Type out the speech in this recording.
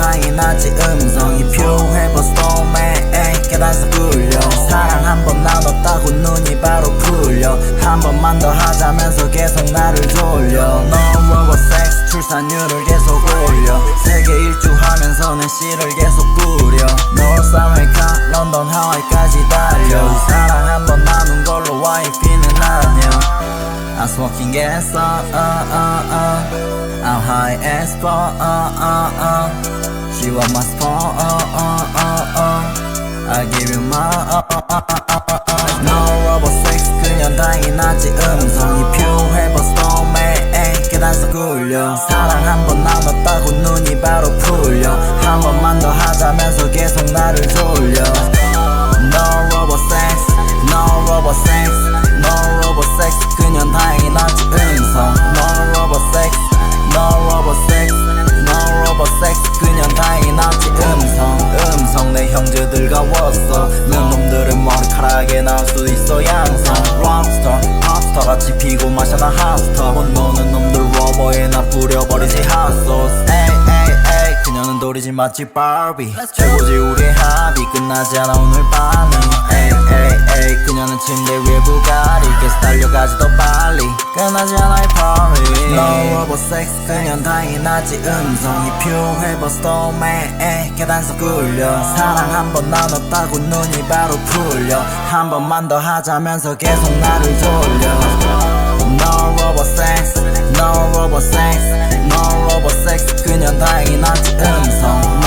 나이 낮지 음성이 퓨해 버스톰에 깨달아서 굴려. 사랑 한 번 나눴다고 눈이 바로 풀려. 한 번만 더 하자면서 계속 나를 졸려. 너무 섹스 출산율을 계속 올려. 세계 일주하면서는 씨를 계속 뿌려. 노스 아메리카 런던 하와이까지 달려. 사랑 한 번 나눈 걸로 와이피는 아냐 I'm smoking gas, uh, uh, uh, uh. I'm high as fuck, uh, uh, uh. She want my spawn, uh, uh, uh, uh. I give you my, uh, uh, uh, uh, uh, uh. No robot sex, 그냥 당연하지 음성이 퓨해 but storm에 계단서 굴려 사랑 한 번 나눴다고 눈이 바로 풀려 한 번만 더 하자면서 계속 나를 졸 같이 피고 마셔나 핫스터. 못 노는 놈들 러버에 나 뿌려버리지 핫소스 에이 에이 에이 그녀는 돌이지 마치 바비 최고지 우리의 합의. 끝나지 않아 오늘 밤이. 에이 에이 에이 그녀는 침대 위에 부가리. 계속 달려가지 더 빨리. 끝나지 않아 이 No robot sex 그냥 당연하지. 음성이 퓨해. But storm에 계단서 굴려. 사랑 한 번 나눴다고 눈이 바로 풀려. 한 번만 더 하자면서 계속 나를 졸려. No robot sex, no robot sex, no robot sex. 그냥 당연하지. 음성